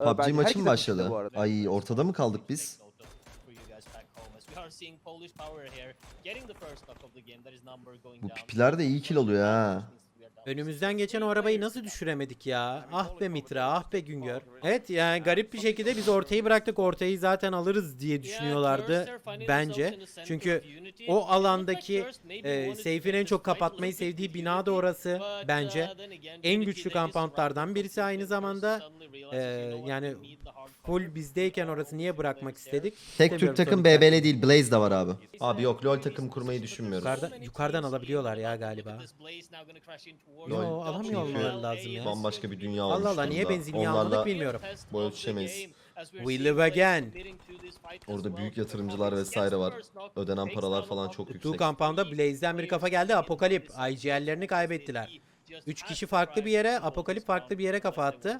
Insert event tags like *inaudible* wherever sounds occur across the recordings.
Ee, PUBG bence maçı mı başladı? bu arada. Ay ortada mı kaldık biz? Bu pipiler de iyi kill oluyor ha. Önümüzden geçen o arabayı nasıl düşüremedik ya? Ah be Mitra, ah be Güngör. Evet yani garip bir şekilde biz ortayı bıraktık. Ortayı zaten alırız diye düşünüyorlardı bence. Çünkü o alandaki e, Seyf'in en çok kapatmayı sevdiği bina da orası bence. En güçlü kampantlardan birisi aynı zamanda. E, yani full bizdeyken orası niye bırakmak istedik? Tek Türk takım. BBL değil Blaze de var abi. Abi yok LoL takım kurmayı düşünmüyoruz. Yukarıdan, yukarıdan alabiliyorlar ya galiba. Yo alamıyor olmaları lazım ya. Bambaşka bir dünya Allah Allah niye durumda. benzinliği Onlarla almadık bilmiyorum. boy ölçüşemeyiz. We live again. Orada büyük yatırımcılar vesaire var. Ödenen paralar falan çok Tuttuğu yüksek. kampanda Blaze'den bir kafa geldi. Apokalip. IGL'lerini kaybettiler. Üç kişi farklı bir yere, Apokalip farklı bir yere kafa attı.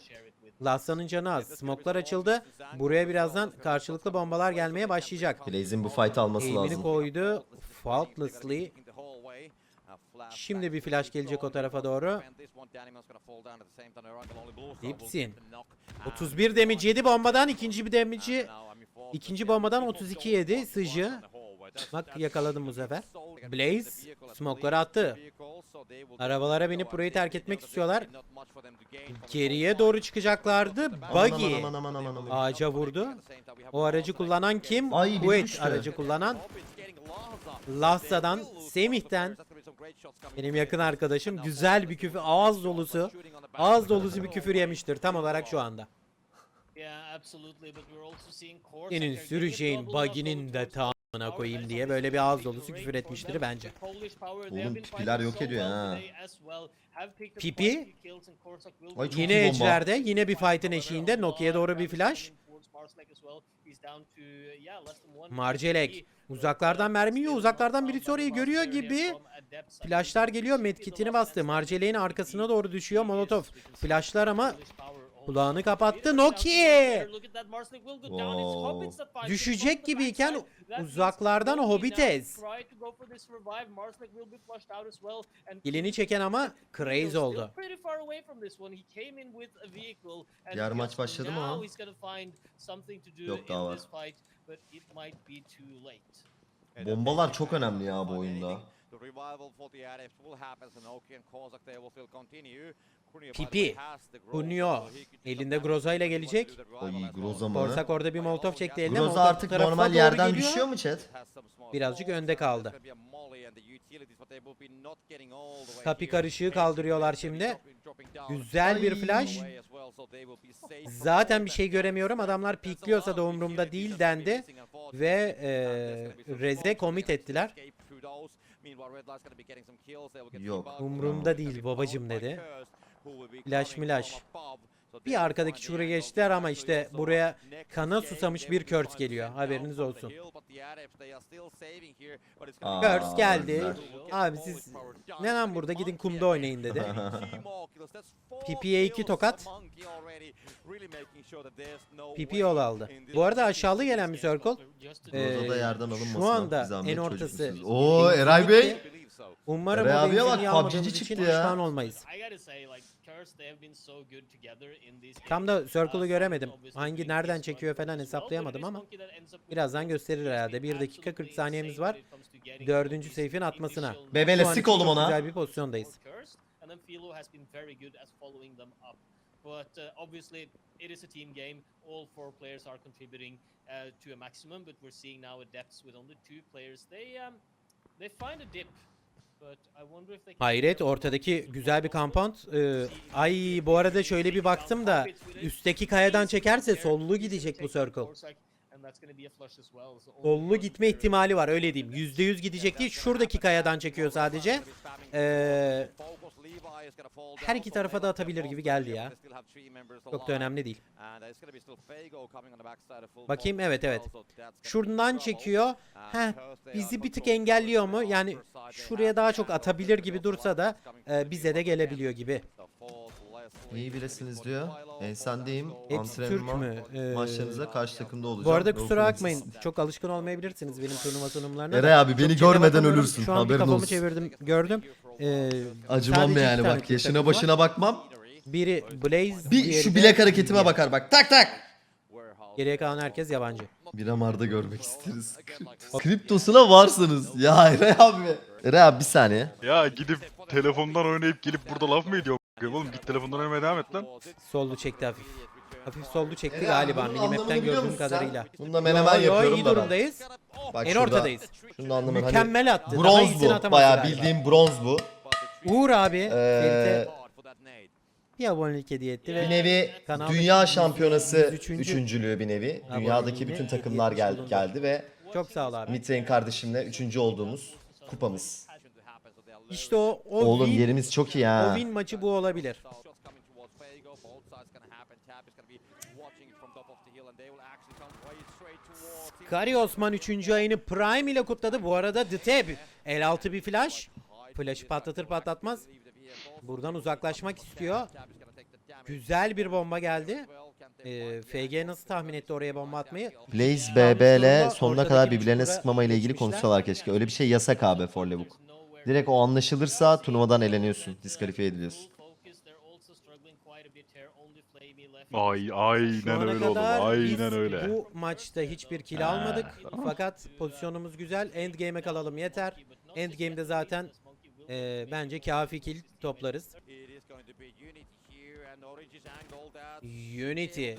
Lassa'nın canı az. Smoklar açıldı. Buraya birazdan karşılıklı bombalar gelmeye başlayacak. Blaze'in bu fight'ı alması Eğimini lazım. koydu. Faultlessly. Şimdi bir flash gelecek o tarafa doğru. Dipsin. 31 damage yedi bombadan. ikinci bir damage'i ikinci bombadan 32 yedi. Sıcı. Bak yakaladım bu sefer. Blaze smoke'ları attı. Arabalara binip burayı terk etmek istiyorlar. Geriye doğru çıkacaklardı. Buggy aman, aman, aman, aman. ağaca vurdu. O aracı kullanan kim? Ay, Kuwait düştü. aracı kullanan. Lahsa'dan, Semih'ten benim yakın arkadaşım güzel bir küfür ağız dolusu ağız dolusu bir küfür yemiştir tam olarak şu anda. Senin süreceğin buggy'nin de tamına koyayım diye böyle bir ağız dolusu küfür etmiştir bence. Oğlum pipiler yok ediyor ha. Pipi? Ay çok Yine iyi bomba. Edge'lerde yine bir fight'ın eşiğinde Nokia'ya doğru bir flash. Marcelek uzaklardan mermi yiyor uzaklardan birisi orayı görüyor gibi. Flashlar geliyor medkitini bastı. Marcelek'in arkasına doğru düşüyor Molotov. Flashlar ama kulağını kapattı. Nokia! Wow. Düşecek gibiyken uzaklardan Hobbitez. Elini çeken ama crazy oldu. Diğer maç başladı mı o? Yok, daha var. Bombalar çok önemli ya bu oyunda. Pipi, Hunyo, elinde Groza ile gelecek. Ay Groza mı? Korsak orada bir molotov çekti eline. Groza artık normal yerden geliyor. düşüyor mu chat? Birazcık önde kaldı. Kapi karışığı kaldırıyorlar şimdi. Güzel bir flash. Zaten bir şey göremiyorum. Adamlar pikliyorsa da umurumda değil dendi. Ve e, Rez'e commit ettiler. Yok. Umurumda değil babacım dedi. Flash milaş. Bir arkadaki çukura geçtiler ama işte buraya kana susamış bir Kurt geliyor. Haberiniz olsun. Aa, Kurt geldi. Abi siz ne lan burada gidin kumda oynayın dedi. *laughs* PP'ye iki tokat. PP yol aldı. Bu arada aşağılı gelen bir circle. Ee, yerden alınmasın. şu anda en ortası? Oo Eray Bey. Umarım Eray o abiye bak, benzinliği almadığımız PUBG'ci için çıktı ya. pişman olmayız. Tam da circle'ı göremedim. Hangi nereden çekiyor falan hesaplayamadım ama birazdan gösterir herhalde. 1 dakika 40 saniyemiz var. Dördüncü safe'in atmasına. Bebele sık oğlum ona. Güzel bir pozisyondayız. But uh, obviously, it is a team game. All four players are contributing uh, to a maximum, but we're seeing now a depths with only two players. They um, they find a dip, Hayret ortadaki güzel bir compound. Ee, ay bu arada şöyle bir baktım da üstteki kayadan çekerse sollu gidecek bu circle. Sollu gitme ihtimali var öyle diyeyim. %100 gidecek değil. Şuradaki kayadan çekiyor sadece. Ee, her iki tarafa da atabilir gibi geldi ya. Çok da önemli değil. Bakayım, evet, evet. Şuradan çekiyor. Heh, bizi bir tık engelliyor mu? Yani şuraya daha çok atabilir gibi dursa da e, bize de gelebiliyor gibi. İyi birisiniz diyor. Ensendeyim. Hepsi Türk Antrenman mü? Ee, maçlarınıza karşı takımda olacağım. Bu arada kusura bakmayın. Çok alışkın olmayabilirsiniz benim turnuva sunumlarına. da. Eray abi beni Çok görmeden bakamıyorum. ölürsün. Şu an bir Haberin kafamı olsun. çevirdim gördüm. Ee, Acımam sadece yani iki tane bak Türk yaşına var. başına bakmam. Biri Blaze, Bir diğeri şu de bilek hareketime bakar bak. Tak tak. Geriye kalan herkes yabancı. Bir amarda görmek isteriz. Kriptosuna varsınız. Ya Eray abi. Eray abi bir saniye. Ya gidip telefondan oynayıp gelip burada laf mı ediyor? Oğlum git telefondan oynamaya devam et lan. Soldu çekti hafif. Hafif soldu çekti Eray, galiba bunun minimap'ten anlamını biliyor gördüğüm musun sen? kadarıyla. Bunda menemen Yo, yo, yapıyorum iyi da ben. durumdayız. Bak En şurada. ortadayız. Şunun anlamını hani Mükemmel attı. Daha bronz iyisini bu. atamazdı Bayağı galiba. bildiğim bronz bu. Uğur abi Ee, Ferit'e bir abonelik hediye etti ve Bir nevi dünya şampiyonası 103. üçüncülüğü bir nevi. Aboneliğine Dünyadaki bütün takımlar gel bulundu. geldi ve çok sağ ol abi. Mitre'in kardeşimle üçüncü olduğumuz kupamız. İşte o, o Oğlum win, yerimiz çok iyi o ha. win maçı bu olabilir. Kari Osman 3. ayını Prime ile kutladı. Bu arada The Tab L6 bir flash. Flash'ı patlatır patlatmaz. Buradan uzaklaşmak istiyor. Güzel bir bomba geldi. Ee, FG nasıl tahmin etti oraya bomba atmayı? Blaze BB ile sonuna kadar birbirlerine çukura sıkmama ile ilgili konuşsalar keşke. Öyle bir şey yasak abi Forlevuk. Direkt o anlaşılırsa turnuvadan eleniyorsun. Diskalifiye ediliyorsun. Ay Şu aynen ana öyle oğlum. kadar biz Aynen öyle. bu maçta hiçbir kill almadık. Fakat pozisyonumuz güzel. Endgame'e kalalım yeter. Endgame'de zaten e, bence kafi kill toplarız. Unity.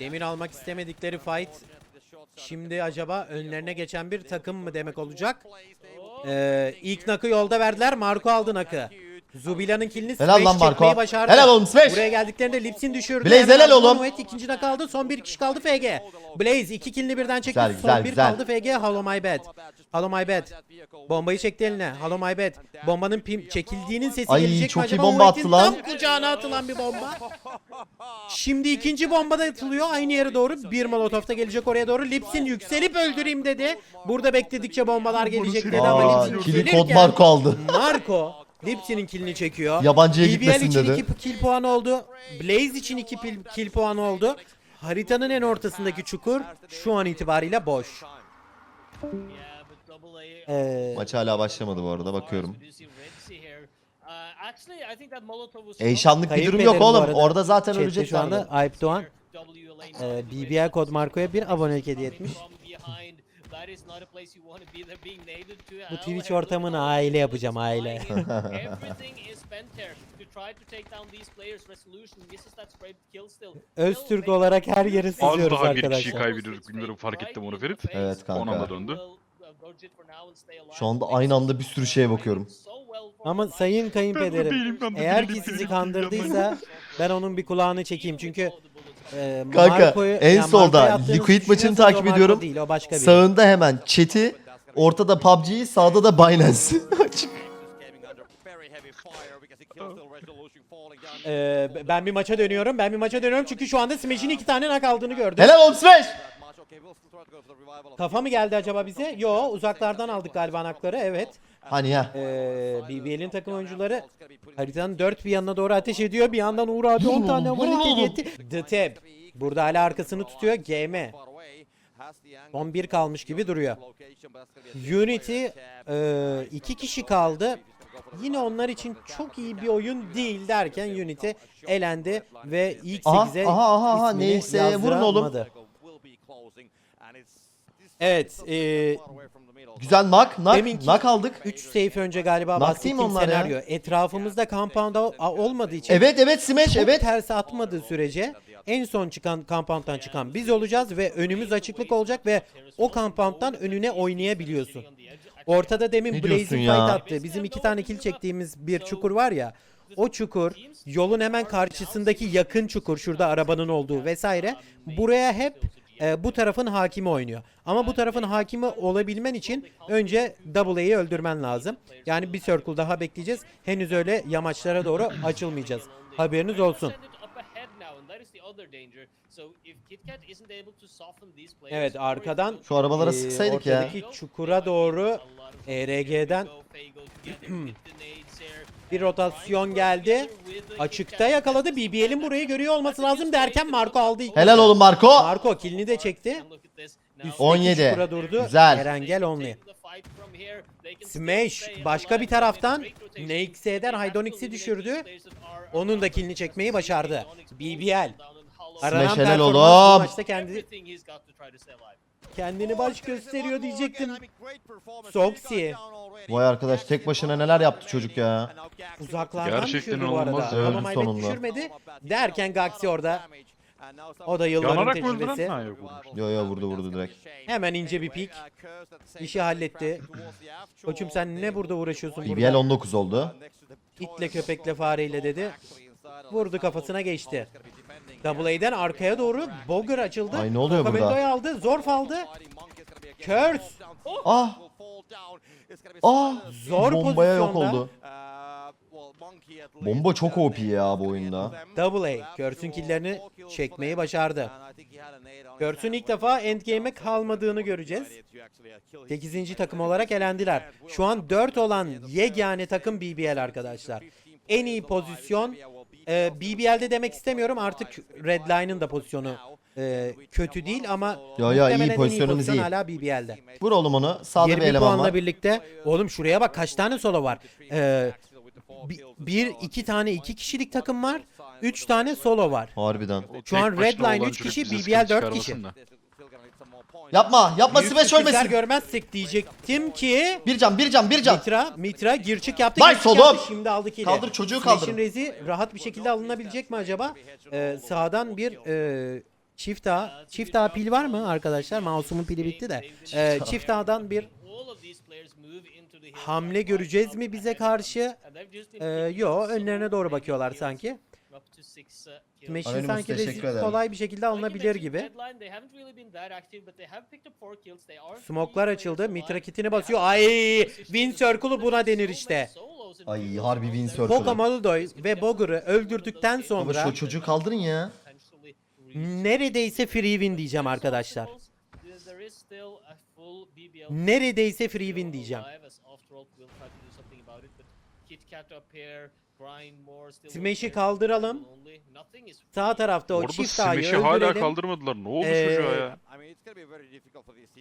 Demin almak istemedikleri fight şimdi acaba önlerine geçen bir takım mı demek olacak? Ee, ilk nakı yolda verdiler. Marco aldı nakı. Zubila'nın killini Helal smash lan Marco. çekmeyi başardı. Helal oğlum, smash. Buraya geldiklerinde Lips'in düşürdü. Blaze helal oğlum. Noet ikinci nakı aldı. Son bir kişi kaldı FG. Blaze iki killini birden çekti. Güzel, Son güzel, bir güzel. kaldı FG. Hello my bad. Hello my bad. Bombayı çekti eline. Hello my bad. Bombanın pim çekildiğinin sesi Ay, gelecek çok mi iyi bomba Noet'in attı lan. Tam kucağına atılan bir bomba. Şimdi ikinci bomba da atılıyor aynı yere doğru. Bir molotof da gelecek oraya doğru. Lipsin yükselip öldüreyim dedi. Burada bekledikçe bombalar gelecek dedi ama Aa, Lipsin kili yükselirken kod Marco aldı. Marco Lipsin'in killini çekiyor. Yabancıya BBL gitmesin için dedi. 2 kill puanı oldu. Blaze için 2 kill, kill puanı oldu. Haritanın en ortasındaki çukur şu an itibariyle boş. Ee, Maç hala başlamadı bu arada bakıyorum. Eyşanlık bir Kayıp durum yok ederim bu oğlum. arada. Orada zaten chatte şu anda Ayıp Doğan e, BBL kod Marco'ya bir abonelik hediye etmiş. Bu Twitch ortamını aile yapacağım, aile. *laughs* Öztürk olarak her yeri Az sızıyoruz daha bir kişiyi arkadaşlar. kaybediyorduk. Bilmiyorum fark ettim onu Ferit. Evet kanka. Son anda döndü. Şu anda aynı anda bir sürü şeye bakıyorum. Ama sayın kayınpederim eğer ki sizi kandırdıysa ben onun bir kulağını çekeyim çünkü e, Kanka, Marco'yu- en yani solda attığınız Liquid maçını düşünüyorsanız takip Marco ediyorum. Değil, o başka biri. Sağında hemen chat'i, ortada PUBG'yi, sağda da Binance. Açık. *laughs* Ee, ben bir maça dönüyorum. Ben bir maça dönüyorum çünkü şu anda Smash'in iki tane nak aldığını gördüm. Helal olsun Smash! Kafa mı geldi acaba bize? Yo uzaklardan aldık galiba nakları evet. Hani ya. Ee, BBL'in takım oyuncuları haritanın dört bir yanına doğru ateş ediyor. Bir yandan Uğur abi 10 tane abonelik hediye etti. The Tab. Burada hala arkasını tutuyor. GM. 11 kalmış gibi duruyor. Unity e, iki kişi kaldı. Yine onlar için çok iyi bir oyun değil derken Unity elendi ve ilk Aha, 8'e aha, aha, aha, ismini neyse, vurun oğlum. yazdıramadı. Evet, e, Güzel nak, nak, Deminki- nak aldık. 3 safe önce galiba Nak değil mi bahsettiğim onlar ya? senaryo. Etrafımızda compound a- olmadığı için Evet evet Smash çok evet. tersi atmadığı sürece en son çıkan compound'dan çıkan biz olacağız ve önümüz açıklık olacak ve o compound'dan önüne oynayabiliyorsun. Ortada demin Ne Blaze'in diyorsun fight ya? attı. Bizim iki tane kill çektiğimiz bir çukur var ya. O çukur yolun hemen karşısındaki yakın çukur şurada arabanın olduğu vesaire. Buraya hep e, bu tarafın hakimi oynuyor. Ama bu tarafın hakimi olabilmen için önce Double A'yı öldürmen lazım. Yani bir circle daha bekleyeceğiz. Henüz öyle yamaçlara doğru açılmayacağız. Haberiniz olsun. Evet arkadan Şu arabalara e, sıksaydık ya. çukura doğru ERG'den *clears throat* bir rotasyon geldi. Açıkta yakaladı. BBL'in burayı görüyor olması lazım derken Marco aldı. ilk Helal oğlum Marco. Marco killini de çekti. Üstteki 17. çukura durdu. Güzel. Erengel only. Smash başka bir taraftan NX'den Hydonix'i düşürdü. Onun da killini çekmeyi başardı. BBL. Aranan Smash helal oğlum. maçta kendi, kendini baş gösteriyor diyecektim. Soxy. Vay arkadaş tek başına neler yaptı çocuk ya. Uzaklardan Gerçekten düşürdü bu arada. inanılmaz ya. Ama sonunda. düşürmedi. Derken Gaxi orada. O da yılların Yanarak mı tecrübesi. Ha yok vurmuş. Yo yo vurdu vurdu direkt. Hemen ince bir pik. İşi halletti. Koçum sen ne burada uğraşıyorsun BBL burada? 19 oldu. İtle köpekle fareyle dedi. Vurdu kafasına geçti. Double A'den arkaya doğru Bogger açıldı. Ay, ne oluyor burada? Kokamento'yu aldı. Zorf aldı. Curse. Ah! Ah! Zor Bombaya yok pozisyonda. oldu. Bomba çok OP ya bu oyunda. Double A. Curse'ün killerini çekmeyi başardı. Curse'ün ilk defa endgame'e kalmadığını göreceğiz. 8. takım olarak elendiler. Şu an 4 olan yegane takım BBL arkadaşlar. En iyi pozisyon e, BBL'de demek istemiyorum artık Redline'ın da pozisyonu e, kötü değil ama Yo, yo, iyi, muhtemelen en pozisyonumuz pozisyon iyi. hala BBL'de. Vur oğlum onu. Sağda bir 20 eleman puanla var. birlikte oğlum şuraya bak kaç tane solo var. Ee, bi- bir iki tane iki kişilik takım var. Üç tane solo var. Harbiden. Şu an Tek başına Redline olan üç çocuk kişi, bize BBL sıkıntı dört kişi. çıkarmasın da. Yapma yapma Büyük smash sürprizler ölmesin. görmezsek diyecektim ki Bir can bir can bir can. Mitra, Mitra girçik yaptı. Nice girçik yaptı, Şimdi aldık ile. Kaldır, çocuğu kaldır. rezi rahat bir şekilde alınabilecek mi acaba? Ee, sağdan bir e, çift ağ. Çift ağ pil var mı arkadaşlar? Mouse'umun pili bitti de. Ee, çift ağdan bir hamle göreceğiz mi bize karşı? Ee, yo önlerine doğru bakıyorlar sanki. Smash'in Anonymous, sanki teşekkür ederim. kolay bir şekilde alınabilir gibi. Smoklar açıldı. Mitra kitini basıyor. Ay Win Circle'u buna denir işte. Ay harbi win circle. Boga Maldoy ve Bogger'ı öldürdükten Baba sonra şu çocuğu kaldırın ya. neredeyse free win diyeceğim arkadaşlar. Neredeyse free win diyeceğim. Smash'i kaldıralım. Sağ tarafta o Orada çift ağayı Smash'i hala kaldırmadılar. Ne oldu Ee, çocuğa ya?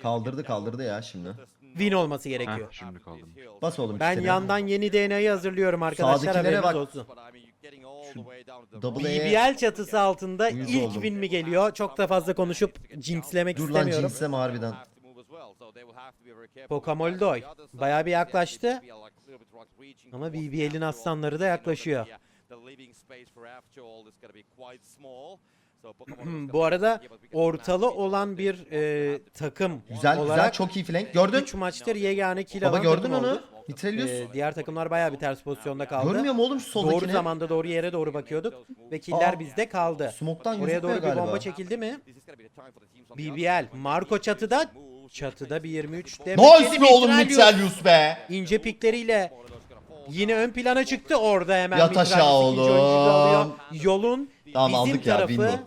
Kaldırdı kaldırdı ya şimdi. Win olması Heh, gerekiyor. şimdi kaldırmış. Bas oğlum Ben kitini. yandan yeni DNA'yı hazırlıyorum arkadaşlar Sağdakilere haberiniz bak. olsun. Double E'ye BBL çatısı altında Uyuz ilk oldum. win mi geliyor? Çok da fazla konuşup jinxlemek dur lan istemiyorum. cinsleme harbiden. Pokamoldoy bayağı bir yaklaştı. Ama BBL'in aslanları da yaklaşıyor. Bu arada ortalı olan bir e, takım Güzel olarak güzel çok iyi flank. Gördün? 3 maçtır yegane kill Baba alan gördün takım onu. oldu. Mitrelius. E, diğer takımlar bayağı bir ters pozisyonda kaldı. Görmüyor mu oğlum şu Doğru soldakini? zamanda doğru yere doğru bakıyorduk ve killer Aa, bizde kaldı. Smoke'tan Oraya gözükmüyor doğru bir galiba. bomba çekildi mi? BBL Marco çatıda çatıda bir 23 demek Nice be oğlum Mitrelius be. ince pikleriyle yine ön plana çıktı orada hemen Yat aşağı ikinci oyuncuyu oğlum. alıyor. Yolun Tamam, bizim aldık ya, tarafı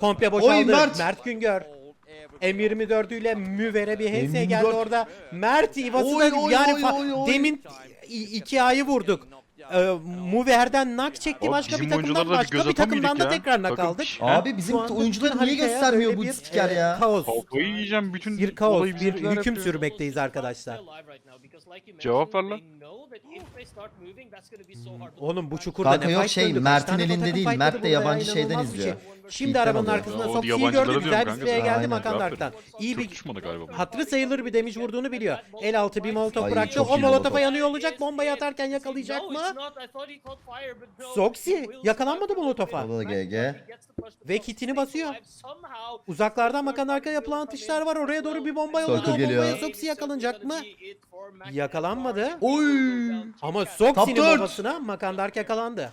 komple boşaldı. Oy, Mert. Mert. Güngör M24 ile Müver'e bir HS geldi M24. orada. Mert İvası Oy, da oy, yani oy, fa- oy, oy. demin i- iki ayı vurduk. Ee, Muver'den nak çekti başka bir bizim takımdan oyunculara da bir başka göz bir takımdan da ya. tekrar nak Takım- aldık. Abi bizim Şu anda oyuncuları niye haritaya göstermiyor bu bir, spiker e, ya? Kaos. Kafayı yiyeceğim bütün Bir kaos, olayı bir hüküm sürmekteyiz arkadaşlar. Cevap ver lan. Oğlum bu çukurda Kanka ne yok fight şey, döndü, Mert'in tane elinde değil, Mert de burada ya, yabancı şeyden inanılmaz bir şey. izliyor. Şimdi arabanın oluyor. arkasında Ya o yabancılara gördü güzel bir diyorum kanka. geldi Aynen. Makandark'tan. İyi Türk bir düşmanı galiba bu. hatırı sayılır bir damage vurduğunu biliyor. El altı bir molotof Ay, bıraktı. çok O iyi molotofa molotof. yanıyor olacak. Bombayı atarken yakalayacak mı? Soxy yakalanmadı molotofa. O da GG. Ve kitini basıyor. Uzaklardan Makandark'a yapılan atışlar var. Oraya doğru bir bomba yolladı. Circle O geliyor. bombaya Soxy yakalanacak mı? Yakalanmadı. Oy. Ama Top Soxy'nin dört. babasına Makandark yakalandı.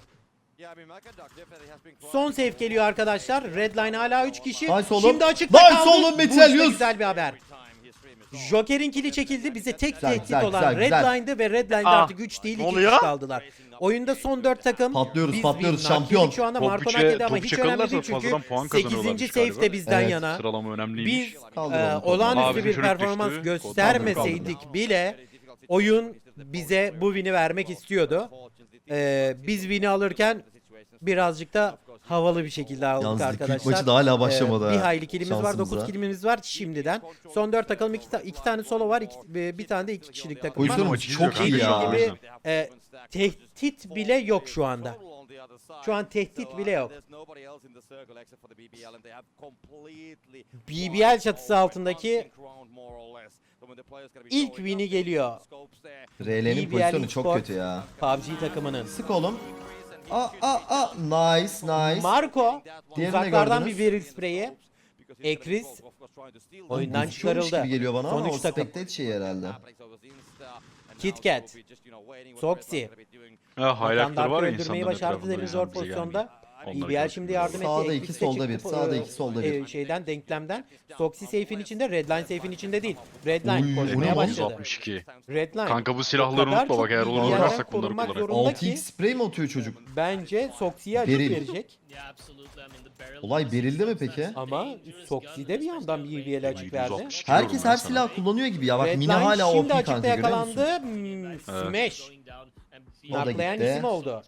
Son save geliyor arkadaşlar. Redline hala 3 kişi. Nice oğlum. Şimdi açıkta Nice kaldı. oğlum Bu Metal işte Yus. güzel bir haber. Joker'in kili çekildi. Bize tek Güzel, tehdit güzel, olan güzel, güzel. Redline'dı ve Redline'de Ah, artık 3 değil ne 2 oluyor? kişi kaldılar. Oyunda son 4 takım. Patlıyoruz, Biz patlıyoruz, nak şampiyon. yedik Şu anda Top Marco üçe- ama top hiç üçe önemli kalırlarsa değil çünkü fazladan puan 8. kazanıyorlarmış save galiba. de bizden Evet. yana. Sıralama önemliymiş. Biz Kaldıralım e, olağanüstü Abi bir çocuk performans düştü. göstermeseydik bile oyun bize bu win'i vermek istiyordu. Ee, biz win'i alırken birazcık da havalı bir şekilde aldık Yalnız arkadaşlar. Liquid maçı da hala başlamadı Ee, bir ha. hayli kilimiz var, 9 Şansımıza. kilimiz var şimdiden. Son 4 takalım, 2 ta- iki tane solo var, iki, bir tane de 2 kişilik takım var. Oyuncularımız Maçı çok iyi ya. o yüzden. E, tehdit bile yok şu anda. Şu an tehdit bile yok. BBL çatısı altındaki ilk win'i geliyor. RL'nin pozisyonu çok kötü ya. PUBG takımının. Sık oğlum. Aa aa aa nice nice. Marco Diğerini uzaklardan gördünüz. bir Beryl spreyi. Ekris oyundan Uçuyormuş çıkarıldı. gibi geliyor bana Son ama o üç takım. spectate şey herhalde. KitKat, Soxy, Ha highlightları Vatandaş var ya öldürmeyi insanların başardı etrafında zor bize gelmiyor. pozisyonda. Onları BBL gördüm. şimdi yardım etti. Sağda Ekris iki, solda çıktı, bir, sağda e, iki, solda e, bir. Şeyden denklemden. Soxy safe'in içinde, Redline safe'in içinde değil. Redline Uy, bu ne lan? başladı. 162. Redline. Kanka bu silahları kadar unutma bak eğer onu yerden oynarsak bunları korunmak kullanırız. zorunda 6x ki spray mi atıyor çocuk? bence Soxy'ye acık Beril. verecek. Olay berildi mi peki? Ama Soxy de bir yandan late açık game. verdi. 160 kilo Herkes her sana. silah kullanıyor gibi ya. Bak Redline Mine hala şimdi OP açıkta kanka görüyor musun? yakalandı. Hmm, Smash. O da Naklayan gitti. isim oldu.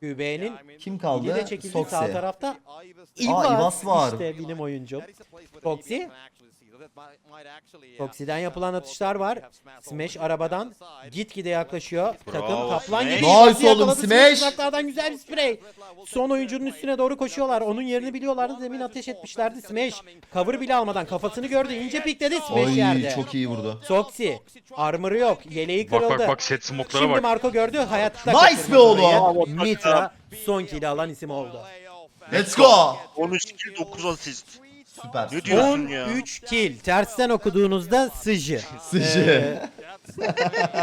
QB'nin Kim kaldı? de çekildi Soxy. sağ tarafta. Aa, Ivas var. işte benim oyuncum. Foxy. Foxy'den yapılan atışlar var. Smash arabadan gitgide yaklaşıyor. Takım kaplan geliyor. Nice oğlum, Smash. Uzaklardan güzel bir sprey. Son oyuncunun üstüne doğru koşuyorlar. Onun yerini biliyorlardı. Demin ateş etmişlerdi. Smash cover bile almadan kafasını gördü. İnce pikledi. Smash Oy yerde. çok iyi vurdu. Soxy. Armor'ı yok. Yeleği Bak kırıldı. bak bak set smoke'lara Şimdi bak. Marco gördü. Hayatta Nice be oğlum. Mitra son kill'i alan isim oldu. Let's go. 13 kill 9 asist. Süper. Ne diyorsun ya? 13 kill. Tersten okuduğunuzda sıcı. Sıcı.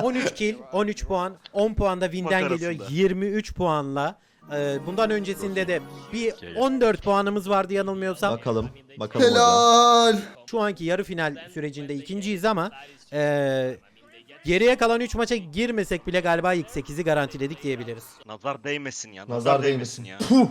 13 kill, 13 puan, 10 puan da win'den Bak geliyor. arasında. 23 puanla. Ee, bundan öncesinde de bir 14 puanımız vardı yanılmıyorsam. Bakalım. Bakalım. Helal. Şu anki yarı final sürecinde ikinciyiz ama ee, geriye kalan 3 maça girmesek bile galiba ilk 8'i garantiledik diyebiliriz. Nazar değmesin ya. Nazar, Nazar değmesin değmesin. ya. Puh.